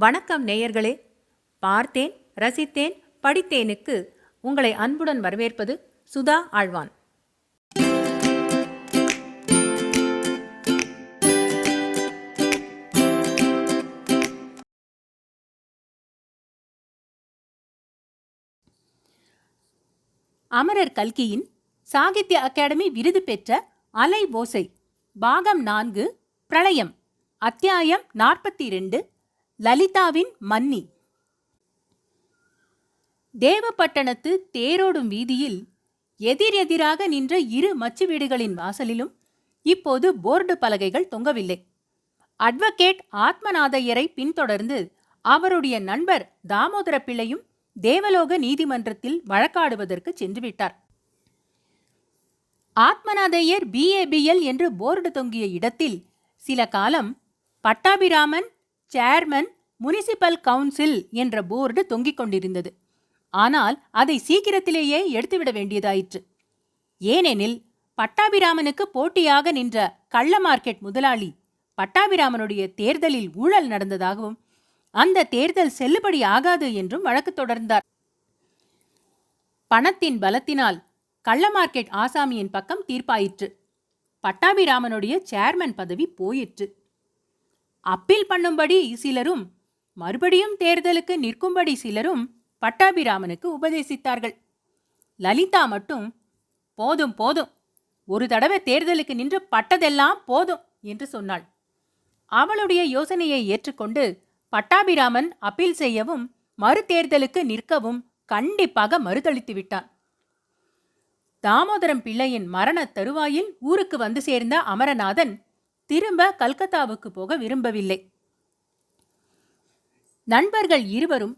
வணக்கம் நேயர்களே. பார்த்தேன் ரசித்தேன் படித்தேனுக்கு உங்களை அன்புடன் வரவேற்பது சுதா ஆழ்வான். அமரர் கல்கியின் சாகித்ய அகாடமி விருது பெற்ற அலை ஓசை பாகம் நான்கு பிரளயம் அத்தியாயம் நாற்பத்தி ரெண்டு லலிதாவின் மன்னி. தேவப்பட்டணத்து தேரோடும் வீதியில் எதிரெதிராக நின்ற இரு மச்சு வீடுகளின் வாசலிலும் இப்போது போர்டு பலகைகள் தொங்கவில்லை. அட்வொகேட் ஆத்மநாதையரை பின்தொடர்ந்து அவருடைய நண்பர் தாமோதர பிள்ளையும் தேவலோக நீதிமன்றத்தில் வழக்காடுவதற்கு சென்றுவிட்டார். ஆத்மநாதையர் பிஏபிஎல் என்று போர்டு தொங்கிய இடத்தில் சில காலம் பட்டாபிராமன் சேர்மன் முனிசிபல் கவுன்சில் என்ற போர்டு தொங்கிக் கொண்டிருந்தது. ஆனால் அதை சீக்கிரத்திலேயே எடுத்துவிட வேண்டியதாயிற்று. ஏனெனில் பட்டாபிராமனுக்கு போட்டியாக நின்ற கள்ள மார்க்கெட் முதலாளி பட்டாபிராமனுடைய தேர்தலில் ஊழல் நடந்ததாகவும் அந்த தேர்தல் செல்லுபடி ஆகாது என்றும் வழக்கு தொடர்ந்தார். பணத்தின் பலத்தினால் கள்ள மார்க்கெட் ஆசாமியின் பக்கம் தீர்ப்பாயிற்று. பட்டாபிராமனுடைய சேர்மன் பதவி போயிற்று. அப்பீல் பண்ணும்படி சிலரும் மறுபடியும் தேர்தலுக்கு நிற்கும்படி சிலரும் பட்டாபிராமனுக்கு உபதேசித்தார்கள். லலிதா மட்டும் போதும் போதும். ஒரு தடவை தேர்தலுக்கு நின்று பட்டதெல்லாம் போதும் என்று சொன்னாள். அவளுடைய யோசனையை ஏற்றுக்கொண்டு பட்டாபிராமன் அப்பீல் செய்யவும் மறுதேர்தலுக்கு நிற்கவும் கண்டிப்பாக மறுதளித்து விட்டான். தாமோதரம் பிள்ளையின் மரண தருவாயில் ஊருக்கு வந்து சேர்ந்த அமரநாதன் திரும்ப கல்கத்தாவுக்கு போக விரும்பவில்லை. நண்பர்கள் இருவரும்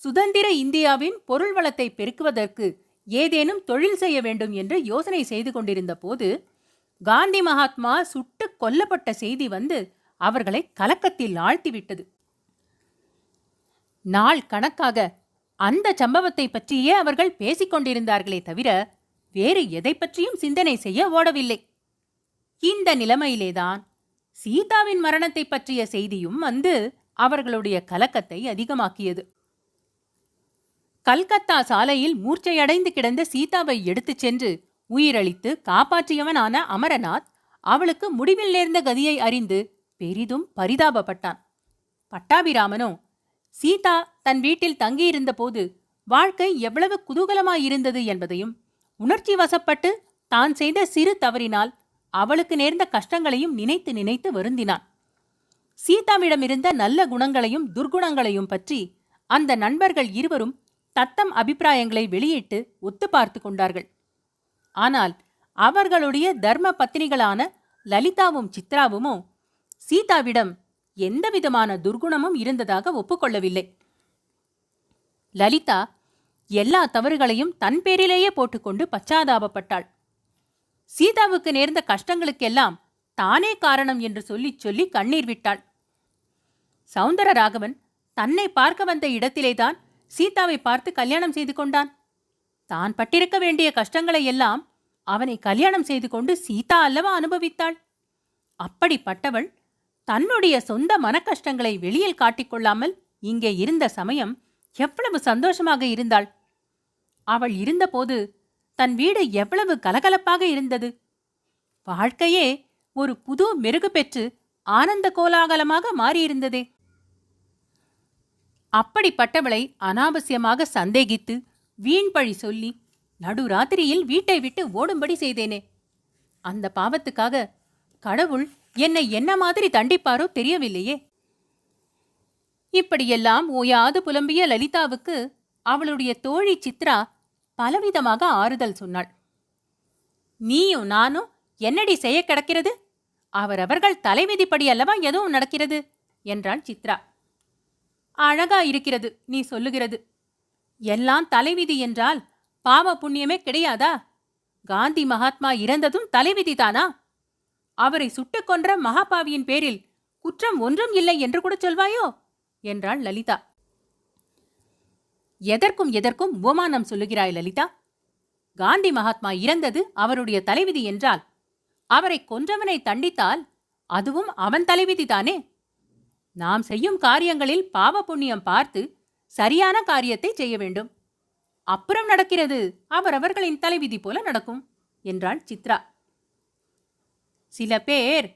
சுதந்திர இந்தியாவின் பொருள் வளத்தை பெருக்குவதற்கு ஏதேனும் தொழில் செய்ய வேண்டும் என்று யோசனை செய்து கொண்டிருந்த போது காந்தி மகாத்மா சுட்டு கொல்லப்பட்ட செய்தி வந்து அவர்களை கலக்கத்தில் ஆழ்த்திவிட்டது. நாள் கணக்காக அந்த சம்பவத்தை பற்றியே அவர்கள் பேசிக்கொண்டிருந்தார்களே தவிர வேறு எதை பற்றியும் சிந்தனை செய்ய ஓடவில்லை. இந்த நிலைமையிலேதான் சீதாவின் மரணத்தை பற்றிய செய்தியும் வந்து அவர்களுடைய கலக்கத்தை அதிகமாக்கியது. கல்கத்தா சாலையில் மூர்ச்சையடைந்து கிடந்த சீதாவை எடுத்துச் சென்று உயிரளித்து காப்பாற்றியவனான அமரநாத் அவளுக்கு முடிவில் நேர்ந்த கதியை அறிந்து பெரிதும் பரிதாபப்பட்டான். பட்டாபிராமனோ சீதா தன் வீட்டில் தங்கியிருந்த போது வாழ்க்கை எவ்வளவு குதூகலமாயிருந்தது என்பதையும் உணர்ச்சி வசப்பட்டு தான் செய்த சிறு தவறினால் அவளுக்கு நேர்ந்த கஷ்டங்களையும் நினைத்து நினைத்து வருந்தினான். சீதாவிடமிருந்த நல்ல குணங்களையும் துர்குணங்களையும் பற்றி அந்த நண்பர்கள் இருவரும் தத்தம் அபிப்பிராயங்களை வெளியிட்டு ஒத்து பார்த்து கொண்டார்கள். ஆனால் அவர்களுடைய தர்ம பத்தினிகளான லலிதாவும் சித்ராவுமோ சீதாவிடம் எந்தவிதமான துர்குணமும் இருந்ததாக ஒப்புக்கொள்ளவில்லை. லலிதா எல்லா தவறுகளையும் தன் பேரிலேயே போட்டுக்கொண்டு பச்சாதாபப்பட்டாள். சீதாவுக்கு நேர்ந்த கஷ்டங்களுக்கெல்லாம் தானே காரணம் என்று சொல்லிச் சொல்லி கண்ணீர் விட்டாள். சவுந்தரராகவன் தன்னை பார்க்க வந்த இடத்திலேதான் சீதாவை பார்த்து கல்யாணம் செய்து கொண்டான். தான் பட்டிருக்க வேண்டிய கஷ்டங்களை எல்லாம் அவனை கல்யாணம் செய்து கொண்டு சீதா அல்லவா அனுபவித்தாள். அப்படிப்பட்டவள் தன்னுடைய சொந்த மனக்கஷ்டங்களை வெளியில் காட்டிக்கொள்ளாமல் இங்கே இருந்த சமயம் எவ்வளவு சந்தோஷமாக இருந்தாள். அவள் இருந்தபோது தன் வீடு எவ்வளவு கலகலப்பாக இருந்தது. வாழ்க்கையே ஒரு புது மெருகு பெற்று ஆனந்த கோலாகலமாக மாறியிருந்ததே. அப்படிப்பட்டவளை அனாவசியமாக சந்தேகித்து வீண்பழி சொல்லி நடுராத்திரியில் வீட்டை விட்டு ஓடும்படி செய்தேனே. அந்த பாவத்துக்காக கடவுள் என்னை என்ன மாதிரி தண்டிப்பாரோ தெரியவில்லையே. இப்படியெல்லாம் ஓயாது புலம்பிய லலிதாவுக்கு அவளுடைய தோழி சித்ரா பலவிதமாக ஆறுதல் சொன்னாள். நீயும் நானும் என்னடி செய்ய கிடக்கிறது? அவரவர்கள் தலைவிதிப்படி அல்லவா எதுவும் நடக்கிறது? என்றாள் சித்ரா. அழகா இருக்கிறது நீ சொல்லுகிறது. எல்லாம் தலைவிதி என்றால் பாவ புண்ணியமே கிடையாதா? காந்தி மகாத்மா இறந்ததும் தலைவிதிதானா அவரை சுட்டுக் கொன்ற மகாபாவியின் பேரில் குற்றம் ஒன்றும் இல்லை என்று கூட சொல்வாயோ? என்றாள் லலிதா. எதற்கும் எதற்கும் உபமானம் சொல்லுகிறாய் லலிதா? காந்தி மகாத்மா இறந்தது அவருடைய தலைவிதி என்றால் அவரை கொன்றவனை தண்டித்தால் அதுவும் அவன் தலைவிதிதானே நாம் செய்யும் காரியங்களில் பாவ புண்ணியம் பார்த்து சரியான காரியத்தை செய்ய வேண்டும். அப்புறம் நடக்கிறது அவரவர்களின் தலைவிதி போல நடக்கும் என்றாள் சித்ரா. சில பேர்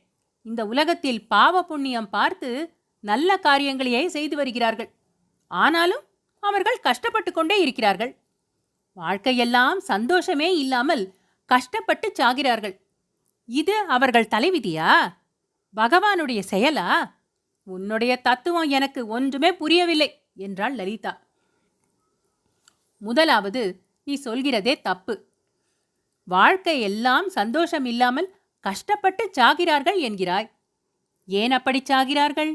இந்த உலகத்தில் பாவ புண்ணியம் பார்த்து நல்ல காரியங்களையே செய்து வருகிறார்கள். ஆனாலும் அவர்கள் கஷ்டப்பட்டு கொண்டே இருக்கிறார்கள். வாழ்க்கையெல்லாம் சந்தோஷமே இல்லாமல் கஷ்டப்பட்டு சாகிறார்கள். இது அவர்கள் தலைவிதியா? பகவானுடைய செயலா? உன்னுடைய தத்துவம் எனக்கு ஒன்றுமே புரியவில்லை என்றாள் லலிதா. முதலாவது நீ சொல்கிறதே தப்பு. வாழ்க்கை எல்லாம் சந்தோஷம் இல்லாமல் கஷ்டப்பட்டு சாகிறார்கள் என்கிறாய். ஏன் அப்படி சாகிறார்கள்?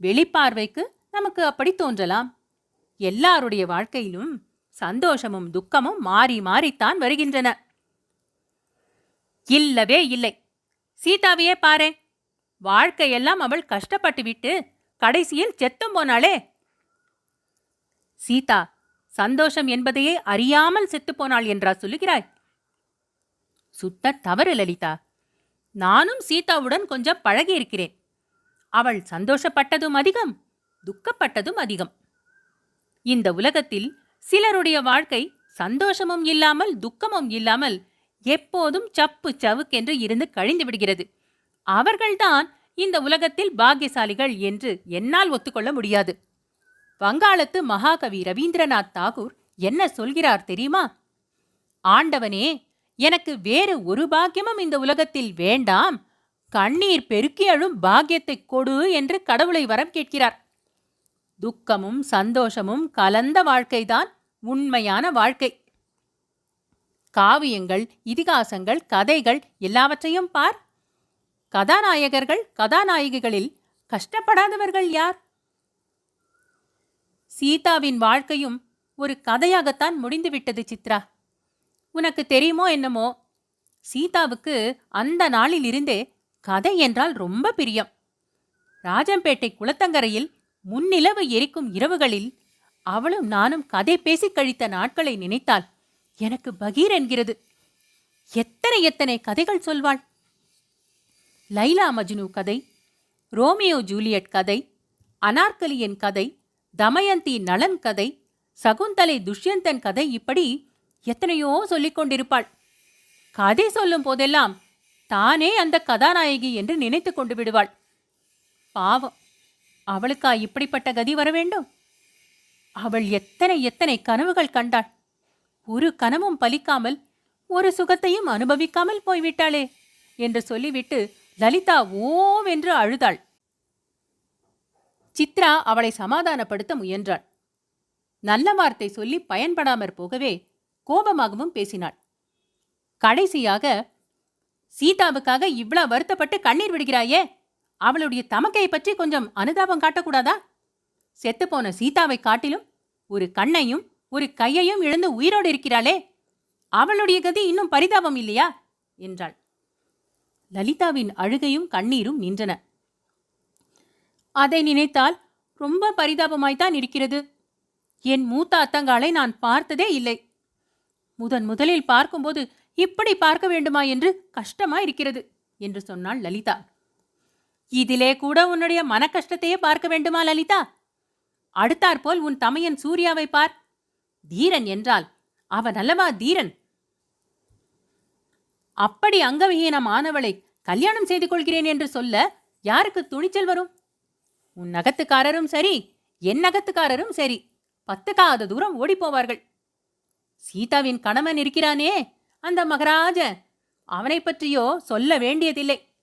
வெளிப்பார்வைக்கு நமக்கு அப்படி தோன்றலாம். எல்லாருடைய வாழ்க்கையிலும் சந்தோஷமும் துக்கமும் மாறி மாறித்தான் வருகின்றன. இல்லவே இல்லை. சீதாவையே பாரு. வாழ்க்கையெல்லாம் அவள் கஷ்டப்பட்டு விட்டு கடைசியில் செத்தும் போனாளே. சீதா சந்தோஷம் என்பதையே அறியாமல் செத்துப்போனாள் என்றா சொல்லுகிறாய்? சுத்த தவறு லலிதா. நானும் சீதாவுடன் கொஞ்சம் பழகியிருக்கிறேன். அவள் சந்தோஷப்பட்டதும் அதிகம் துக்கப்பட்டதும் அதிகம். இந்த உலகத்தில் சிலருடைய வாழ்க்கை சந்தோஷமும் இல்லாமல் துக்கமும் இல்லாமல் எப்போதும் சப்பு சவுக்கென்று இருந்து கழிந்து விடுகிறது. அவர்கள்தான் இந்த உலகத்தில் பாக்கியசாலிகள் என்று என்னால் ஒத்துக்கொள்ள முடியாது. வங்காளத்து மகாகவி ரவீந்திரநாத் தாகூர் என்ன சொல்கிறார் தெரியுமா? ஆண்டவனே எனக்கு வேறு ஒரு பாக்கியமும் இந்த உலகத்தில் வேண்டாம். கண்ணீர் பெருக்கி அழும் பாக்கியத்தை கொடு என்று கடவுளை வரம் கேட்கிறார். துக்கமும் சந்தோஷமும் கலந்த வாழ்க்கைதான் உண்மையான வாழ்க்கை. காவியங்கள் இதிகாசங்கள் கதைகள் எல்லாவற்றையும் பார். கதாநாயகர்கள் கதாநாயகிகளில் கஷ்டப்படாதவர்கள் யார்? சீதாவின் வாழ்க்கையும் ஒரு கதையாகத்தான் முடிந்துவிட்டது சித்ரா. உனக்கு தெரியுமோ என்னமோ சீதாவுக்கு அந்த நாளில் இருந்தே கதை என்றால் ரொம்ப பிரியம். ராஜம்பேட்டை குளத்தங்கரையில் முன்னிலவு எரிக்கும் இரவுகளில் அவளும் நானும் கதை பேசி கழித்த நாட்களை நினைத்தால் எனக்கு பகீர் என்கிறது. எத்தனை எத்தனை கதைகள் சொல்வாள்? லைலா மஜ்னு கதை ரோமியோ ஜூலியட் கதை அனார்கலியின் கதை தமயந்தி நலன் கதை சகுந்தலை துஷ்யந்தன் கதை இப்படி எத்தனையோ சொல்லிக் கொண்டிருப்பாள். கதை சொல்லும் போதெல்லாம் தானே அந்த கதாநாயகி என்று நினைத்து கொண்டு விடுவாள். பாவம். அவளுக்கா இப்படிப்பட்ட கதி வர வேண்டும்? அவள் எத்தனை எத்தனை கனவுகள் கண்டாள். ஒரு கனவும் பலிக்காமல் ஒரு சுகத்தையும் அனுபவிக்காமல் போய்விட்டாளே என்று சொல்லிவிட்டு லலிதா ஓம் என்று அழுதாள். சித்ரா அவளை சமாதானப்படுத்த முயன்றாள். நல்ல வார்த்தை சொல்லி பயன்படாமற் போகவே கோபமாகவும் பேசினாள். கடைசியாக சீதாவுக்காக இவ்வளவு வருத்தப்பட்டு கண்ணீர் விடுகிறாயே அவளுடைய தமக்கையை பற்றி கொஞ்சம் அனுதாபம் காட்டக்கூடாதா? செத்துப்போன சீதாவை காட்டிலும் ஒரு கண்ணையும் ஒரு கையையும் இழந்து உயிரோடு இருக்கிறாளே. அவளுடைய கதி இன்னும் பரிதாபம் இல்லையா? என்றாள். லலிதாவின் அழுகையும் கண்ணீரும் நின்றன. அதை நினைத்தால் ரொம்ப பரிதாபமாய்த்தான் இருக்கிறது. என் மூத்த அத்தங்காலை நான் பார்த்ததே இல்லை. முதன் முதலில் பார்க்கும்போது இப்படி பார்க்க வேண்டுமா என்று கஷ்டமா இருக்கிறது என்று சொன்னாள் லலிதா. இதிலே கூட உன்னுடைய மன கஷ்டத்தையே பார்க்க வேண்டுமா லலிதா? அடுத்தாற்போல் உன் தமையன் சூர்யாவை பார். தீரன் என்றால் அவன் அல்லவா தீரன்? அப்படி அங்கவிஹீனமானவளை கல்யாணம் செய்து கொள்கிறேன் என்று சொல்ல யாருக்கு துணிச்சல் வரும்? உன் நகத்துக்காரரும் சரி என் நகத்துக்காரரும் சரி. பத்துக்காத தூரம் ஓடிப்போவார்கள். சீதாவின் கணவன் இருக்கிறானே அந்த மகராஜ அவனை பற்றியோ சொல்ல வேண்டியதில்லை.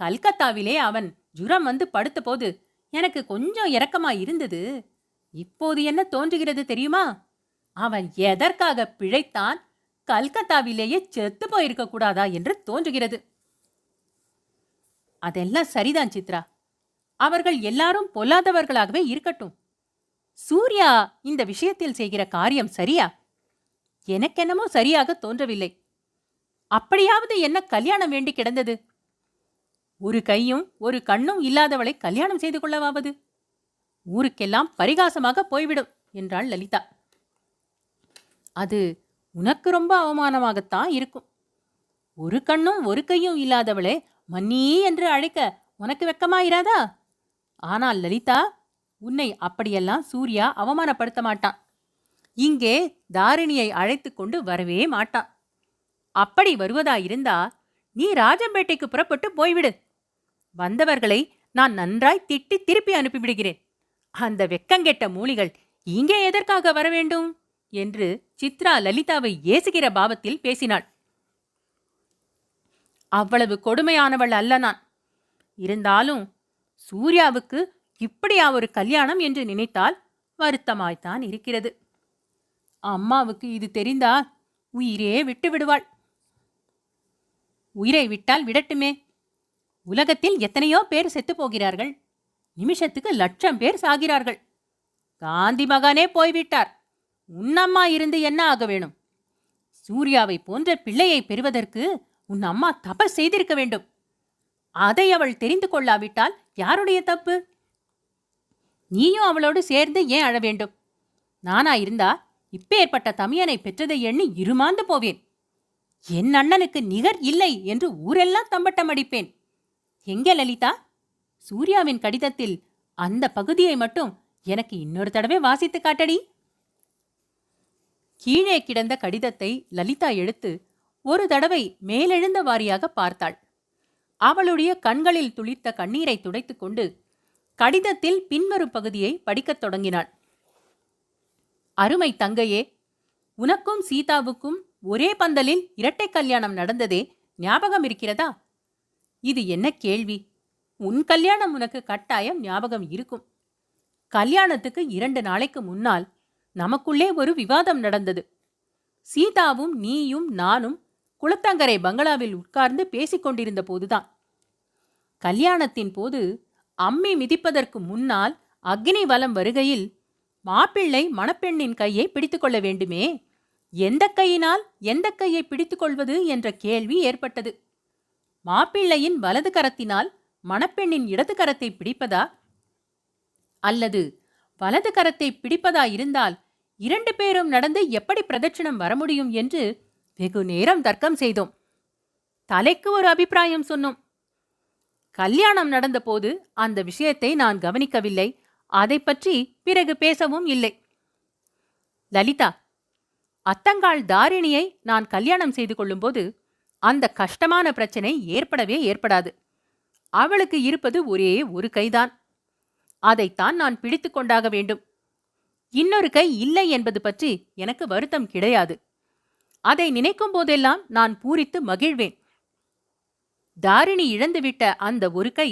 கல்கத்தாவிலே அவன் ஜுரம் வந்து படுத்தபோது எனக்கு கொஞ்சம் இரக்கமா இருந்தது. இப்போது என்ன தோன்றுகிறது தெரியுமா? அவன் எதற்காக பிழைத்தான்? கல்கத்தாவிலேயே செத்து போயிருக்க கூடாதா என்று தோன்றுகிறது. அதெல்லாம் சரிதான் சித்ரா. அவர்கள் எல்லாரும் பொல்லாதவர்களாகவே இருக்கட்டும். சூர்யா இந்த விஷயத்தில் செய்கிற காரியம் சரியா? எனக்கென்னமோ சரியாக தோன்றவில்லை. அப்படியாவது என்ன கல்யாணம் வேண்டி கிடந்தது? ஒரு கையும் ஒரு கண்ணும் இல்லாதவளை கல்யாணம் செய்து கொள்ளவாவது? ஊருக்கெல்லாம் பரிகாசமாக போய்விடும் என்றாள் லலிதா. அது உனக்கு ரொம்ப அவமானமாகத்தான் இருக்கும். ஒரு கண்ணும் ஒரு கையும் இல்லாதவளே மன்னி என்று அழைக்க உனக்கு வெக்கமாயிராதா? ஆனால் லலிதா உன்னை அப்படியெல்லாம் சூர்யா அவமானப்படுத்த மாட்டான். இங்கே தாரிணியை அழைத்து கொண்டு வரவே மாட்டான். அப்படி வருவதாயிருந்தா நீ ராஜம்பேட்டைக்கு புறப்பட்டு போய்விடு வந்தவர்களை நான் நன்றாய் திட்டி திருப்பி அனுப்பிவிடுகிறேன். அந்த வெக்கங்கெட்ட மூலிகள் இங்கே எதற்காக வர வேண்டும்? என்று சித்ரா லலிதாவை ஏசுகிற பாவத்தில் பேசினாள். அவ்வளவு கொடுமையானவள் அல்ல நான். இருந்தாலும் சூர்யாவுக்கு இப்படியா ஒரு கல்யாணம் என்று நினைத்தால் வருத்தமாய்த்தான் இருக்கிறது. அம்மாவுக்கு இது தெரிந்தால் உயிரே விட்டு விடுவாள். உயிரை விட்டால் விடட்டுமே. உலகத்தில் எத்தனையோ பேர் செத்துப் போகிறார்கள் நிமிஷத்துக்கு லட்சம் பேர் சாகிறார்கள். காந்தி மகானே போய்விட்டார். உன்னம்மா இருந்து என்ன ஆக வேணும்? சூர்யாவை போன்ற பிள்ளையை பெறுவதற்கு உன் அம்மா தபஸ் செய்திருக்க வேண்டும். அதை அவள் தெரிந்து கொள்ளாவிட்டால் யாருடைய தப்பு? நீயும் அவளோடு சேர்ந்து ஏன் அழ வேண்டும்? நானா இருந்தா இப்பேற்பட்ட தமையனை பெற்றதை எண்ணி இருமாந்து போவேன். என் அண்ணனுக்கு நிகர் இல்லை என்று ஊரெல்லாம் தம்பட்டம் அடிப்பேன். எங்கே லலிதா? சூர்யாவின் கடிதத்தில் அந்த பகுதியை மட்டும் எனக்கு இன்னொரு தடவை வாசித்து காட்டடி. கீழே கிடந்த கடிதத்தை லலிதா எடுத்து ஒரு தடவை மேலெழுந்த வாரியாக பார்த்தாள். அவளுடைய கண்களில் துளித்த கண்ணீரை துடைத்துக்கொண்டு கடிதத்தில் பின்வரும் பகுதியை படிக்கத் தொடங்கினாள். அருமை தங்கையே உனக்கும் சீதாவுக்கும் ஒரே பந்தலில் இரட்டை கல்யாணம் நடந்ததே ஞாபகம் இருக்கிறதா? இது என்ன கேள்வி? உன் கல்யாணம் உனக்கு கட்டாயம் ஞாபகம் இருக்கும். கல்யாணத்துக்கு இரண்டு நாளைக்கு முன்னால் நமக்குள்ளே ஒரு விவாதம் நடந்தது. சீதாவும் நீயும் நானும் குளத்தங்கரை பங்களாவில் உட்கார்ந்து பேசிக்கொண்டிருந்த போதுதான். கல்யாணத்தின் போது அம்மி மிதிப்பதற்கு முன்னால் அக்னி வலம் வருகையில் மாப்பிள்ளை மணப்பெண்ணின் கையை பிடித்துக்கொள்ள வேண்டுமே? எந்த கையினால் எந்த கையை பிடித்துக்கொள்வது என்ற கேள்வி ஏற்பட்டது. மாப்பிள்ளையின் வலது கரத்தினால் மணப்பெண்ணின் இடது கரத்தை பிடிப்பதா? அல்லது வலது கரத்தை பிடிப்பதா இருந்தால் இரண்டு பேரும் நடந்து எப்படி பிரதட்சணம் வர முடியும் என்று வெகு நேரம் தர்க்கம் செய்தோம். தலைக்கு ஒரு அபிப்பிராயம் சொன்னோம். கல்யாணம் நடந்தபோது அந்த விஷயத்தை நான் கவனிக்கவில்லை. அதை பற்றி பிறகு பேசவும் இல்லை. லலிதா அத்தங்காள் தாரிணியை நான் கல்யாணம் செய்து கொள்ளும்போது அந்த கஷ்டமான பிரச்சனை ஏற்படவே ஏற்படாது. அவளுக்கு இருப்பது ஒரே ஒரு கைதான். அதைத்தான் நான் பிடித்து கொண்டாக வேண்டும். இன்னொரு கை இல்லை என்பது பற்றி எனக்கு வருத்தம் கிடையாது. அதை நினைக்கும் போதெல்லாம் நான் பூரித்து மகிழ்வேன். தாரிணி இழந்துவிட்ட அந்த ஒரு கை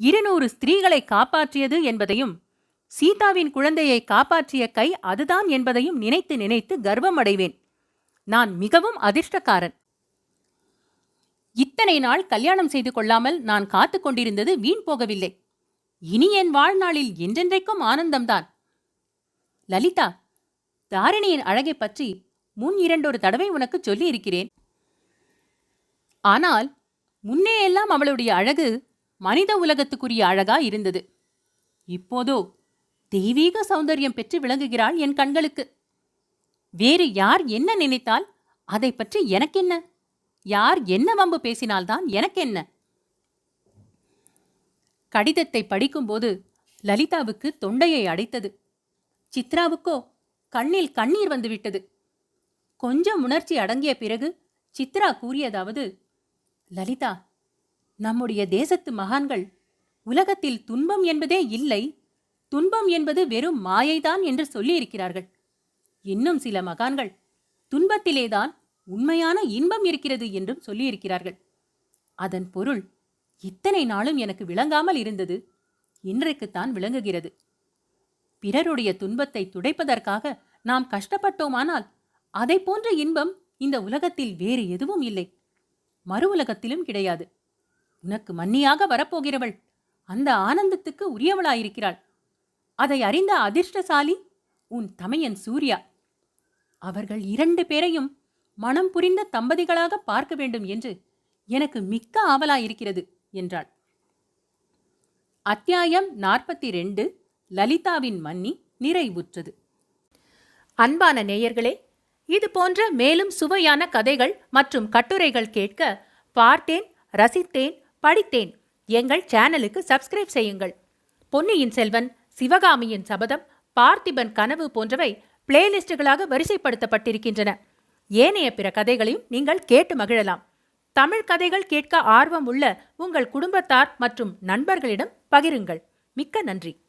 இருநூறு ஸ்திரீகளை காப்பாற்றியது என்பதையும் சீதாவின் குழந்தையை காப்பாற்றிய கை அதுதான் என்பதையும் நினைத்து நினைத்து கர்வம் அடைவேன் நான் மிகவும் அதிர்ஷ்டக்காரன். இத்தனை நாள் கல்யாணம் செய்து கொள்ளாமல் நான் காத்து கொண்டிருந்தது வீண் போகவில்லை. இனி என் வாழ்நாளில் என்றென்றைக்கும் ஆனந்தம்தான். லலிதா தாரிணியின் அழகை பற்றி முன் இரண்டொரு தடவை உனக்கு சொல்லியிருக்கிறேன். ஆனால் முன்னே எல்லாம் அவளுடைய அழகு மனித உலகத்துக்குரிய அழகா இருந்தது. இப்போதோ தெய்வீக சௌந்தரியம் பெற்று விளங்குகிறாள் என் கண்களுக்கு. வேறு யார் என்ன நினைத்தால் அதை பற்றி எனக்கென்ன? யார் என்ன வம்பு பேசினால்தான் எனக்கென்ன கடிதத்தை படிக்கும்போது லலிதாவுக்கு தொண்டையை அடைத்தது. சித்ராவுக்கோ கண்ணில் கண்ணீர் வந்துவிட்டது. கொஞ்சம் உணர்ச்சி அடங்கிய பிறகு சித்ரா கூறியதாவது லலிதா நம்முடைய தேசத்து மகான்கள் உலகத்தில் துன்பம் என்பதே இல்லை. துன்பம் என்பது வெறும் மாயைதான் என்று சொல்லியிருக்கிறார்கள். இன்னும் சில மகான்கள் துன்பத்திலேதான் உண்மையான இன்பம் இருக்கிறது என்றும் சொல்லியிருக்கிறார்கள். அதன் பொருள் இத்தனை நாளும் எனக்கு விளங்காமல் இருந்தது. இன்றைக்குத்தான் விளங்குகிறது. பிறருடைய துன்பத்தை துடைப்பதற்காக நாம் கஷ்டப்பட்டோமானால் அதை போன்ற இன்பம் இந்த உலகத்தில் வேறு எதுவும் இல்லை. மறு உலகத்திலும் கிடையாது. உனக்கு மன்னியாக வரப்போகிறவள் அந்த ஆனந்தத்துக்கு உரியவளாயிருக்கிறாள். அதை அறிந்த அதிர்ஷ்டசாலி உன் தமையன் சூர்யா. அவர்கள் இரண்டு பேரையும் மனம் புரிந்த தம்பதிகளாக பார்க்க வேண்டும் என்று எனக்கு மிக்க ஆவலாயிருக்கிறது என்றாள். அத்தியாயம் நாற்பத்தி ரெண்டு லலிதாவின் மன்னி நிறைவுற்றது. அன்பான நேயர்களே இது போன்ற மேலும் சுவையான கதைகள் மற்றும் கட்டுரைகள் கேட்க பார்த்தேன் ரசித்தேன் படித்தேன். எங்கள் சேனலுக்கு சப்ஸ்கிரைப் செய்யுங்கள். பொன்னியின் செல்வன் சிவகாமியின் சபதம் பார்த்திபன் கனவு போன்றவை பிளேலிஸ்டுகளாக வரிசைப்படுத்தப்பட்டிருக்கின்றன. ஏனைய பிற கதைகளையும் நீங்கள் கேட்டு மகிழலாம். தமிழ் கதைகள் கேட்க ஆர்வம் உள்ள உங்கள் குடும்பத்தார் மற்றும் நண்பர்களிடம் பகிருங்கள். மிக்க நன்றி.